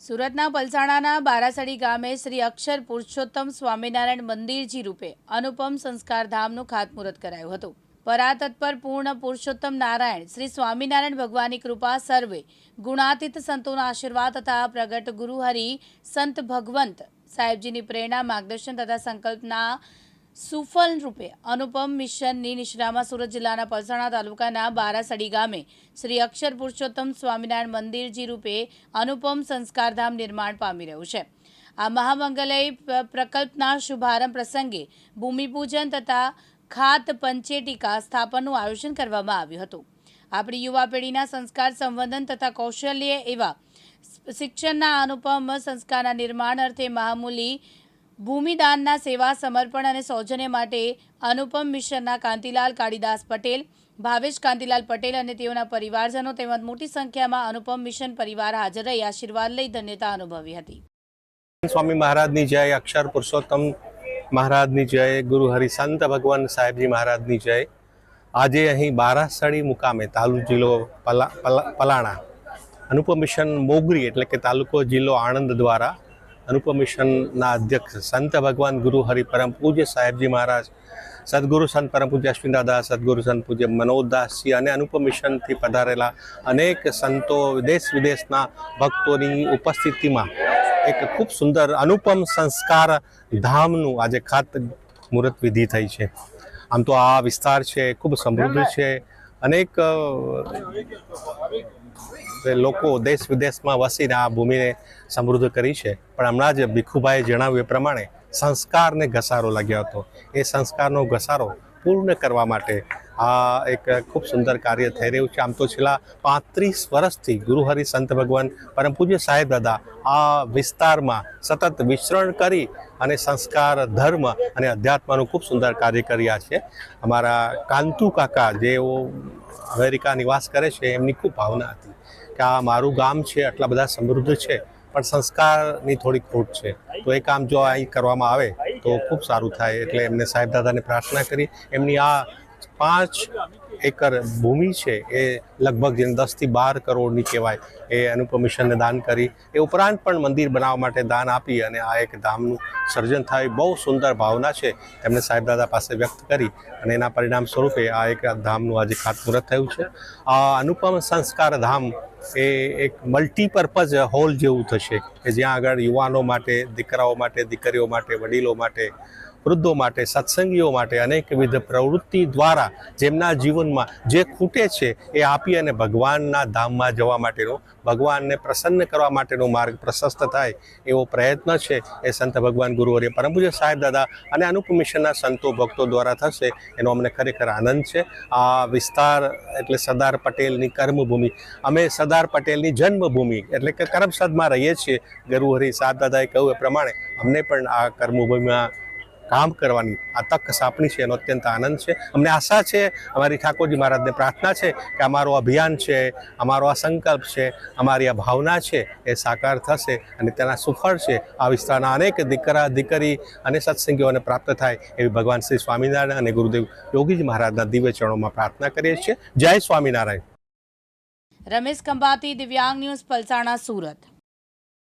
સુરતના પલસાણાના બારાસડી ગામે શ્રી અક્ષર પુરુષોત્તમ સ્વામિનારાયણ મંદિરજી રૂપે અનુપમ સંસ્કાર ધામનું ખાતમુહૂર્ત કરાયું હતું. પરાતત્પર પૂર્ણ પુરુષોત્તમ નારાયણ શ્રી સ્વામિનારાયણ ભગવાનની કૃપા સર્વે ગુણાતીત સંતોના આશીર્વાદ તથા પ્રગટ ગુરુહરિ સંત ભગવંત સાહેબજીની પ્રેરણા, માર્ગદર્શન તથા સંકલ્પના સુફલ રૂપે અનુપમ મિશનની નિશ્રામાં સુરત જિલ્લાના પલસાણા તાલુકાના બારાસડી ગામે શ્રી અક્ષર પુરુષોત્તમ સ્વામિનારાયણ મંદિરજી રૂપે અનુપમ સંસ્કારધામ નિર્માણ પામી રહ્યું છે. આ મહામંગલય પ્રકલ્પના શુભારંભ પ્રસંગે ભૂમિપૂજન તથા ખાત પંચેટિકા સ્થાપનનું આયોજન કરવામાં આવ્યું હતું. આપણી યુવા પેઢીના સંસ્કાર સંવર્ધન તથા કૌશલ્ય એવા શિક્ષણના અનુપમ સંસ્કારના નિર્માણ અર્થે મહામૂલી ભૂમિદાનના સેવા, સમર્પણ અને સૌજન્ય માટે અનુપમ મિશનના કાંતિલાલ કાળીદાસ પટેલ, ભાવેશ કાંતિલાલ પટેલ અને તેઓના પરિવારજનો તેમજ મોટી સંખ્યામાં અનુપમ મિશન પરિવાર હાજર રહી આશીર્વાદ લઈ ધન્યતા અનુભવી હતી. સ્વામી મહારાજની જય, અક્ષર પુરુષોત્તમ મહારાજની જય, ગુરુ હરિસંત ભગવાન સાહેબજી મહારાજની જય. આજે અહીં બારાસડી મુકામે તાલુ જિલ્લો પલા, પલા- પલાણા. અનુપમ મિશન મોગરી એટલે કે તાલુકો જિલ્લો આણંદ દ્વારા અનુપમ મિશનના અધ્યક્ષ સંત ભગવાન ગુરુ હરિ પરમ પૂજ્ય સાહેબજી મહારાજ, સદગુરુ સંત પરમ પૂજ્ય અશ્વિન દાદા સદગુરુ સંત પૂજ્ય મનોજદાસજી અને અનુપમ મિશનથી પધારેલા અનેક સંતો દેશ વિદેશના ભક્તોની ઉપસ્થિતિમાં એક ખૂબ સુંદર અનુપમ સંસ્કાર ધામનું આજે ખાત મુહૂર્ત વિધિ થઈ છે. આમ તો આ વિસ્તાર છે, ખૂબ સમૃદ્ધ છે. અનેક લોકો દેશ વિદેશમાં વસીને આ ભૂમિને સમૃદ્ધ કરી છે. પણ હમણાં જ ભીખુભાઈએ જણાવ્યું એ પ્રમાણે સંસ્કારને ઘસારો લાગ્યો હતો. એ સંસ્કારનો ઘસારો પૂર્ણ કરવા માટે આ એક ખૂબ સુંદર કાર્ય થઈ રહ્યું છે. આમ તો છેલ્લા પાંત્રીસ વર્ષથી ગુરુહરિ સંત ભગવાન પરમ પૂજ્ય સાહેબ દાદા આ વિસ્તારમાં સતત વિચરણ કરી અને સંસ્કાર, ધર્મ અને અધ્યાત્મનું ખૂબ સુંદર કાર્ય કર્યા છે. અમારા કાંતુ કાકા જેઓ અમેરિકા નિવાસ કરે છે, એમની ખૂબ ભાવના હતી કે આ મારું ગામ છે, આટલા બધા સમૃદ્ધ છે, પણ સંસ્કારની થોડી ખોટ છે. તો એ કામ જો અહીં કરવામાં આવે તો ખૂબ સારું થાય. એટલે એમને સાહેબ દાદાને પ્રાર્થના કરી. એમની આ પાંચ એકર ભૂમિ છે, એ લગભગ જેને દસથી બાર કરોડની કહેવાય, એ અનુપમ મિશનને દાન કરી, એ ઉપરાંત પણ મંદિર બનાવવા માટે દાન આપી અને આ એક ધામનું સર્જન થાય બહુ સુંદર ભાવના છે એમણે સાહેબ દાદા પાસે વ્યક્ત કરી અને એના પરિણામ સ્વરૂપે આ એક ધામનું આજે ખાતમુહૂર્ત થયું છે. આ અનુપમ સંસ્કાર ધામ એ એક મલ્ટીપર્પઝ હોલ જેવું થશે, કે જ્યાં આગળ યુવાનો માટે, દીકરાઓ માટે, દીકરીઓ માટે, વડીલો માટે વૃદ્ધો માટે, સત્સંગીઓ માટે અનેકવિધ પ્રવૃત્તિ દ્વારા જેમના જીવનમાં જે ખૂટે છે એ આપી અને ભગવાનના ધામમાં જવા માટેનો, ભગવાનને પ્રસન્ન કરવા માટેનો માર્ગ પ્રશસ્ત થાય એવો પ્રયત્ન છે એ સંત ભગવાન ગુરુવર્ય પરમ સાહેબ દાદા અને અનુપમિશનના સંતો ભક્તો દ્વારા થશે. એનો અમને ખરેખર આનંદ છે. આ વિસ્તાર એટલે સરદાર પટેલની કર્મભૂમિ. અમે સરદાર પટેલની જન્મભૂમિ એટલે કે કરમસદમાં રહીએ છીએ. ગુરુહરિ સાહેબ દાદાએ કહ્યું એ પ્રમાણે અમને પણ આ કર્મભૂમિમાં કામ કરવાની. આ તક સાપણી છે, એનો અત્યંત આનંદ છે. અમને આશા છે, અમારી ઠાકોરજી મહારાજને પ્રાર્થના છે કે અમારો અભિયાન છે અમારો આ સંકલ્પ છે, અમારી આ ભાવના છે, એ સાકાર થશે અને તેના સુફળ છે. આ વિસ્તારના અનેક દીકરા, દીકરી અને સત્સંગીઓને પ્રાપ્ત થાય એવી ભગવાન શ્રી સ્વામિનારાયણ અને ગુરુદેવ યોગીજી મહારાજના દિવ્ય ચરણોમાં પ્રાર્થના કરીએ છીએ. જય સ્વામિનારાયણ. રમેશ ખંભાતી, દિવ્યાંગ ન્યૂઝ, પલસાણા, સુરત.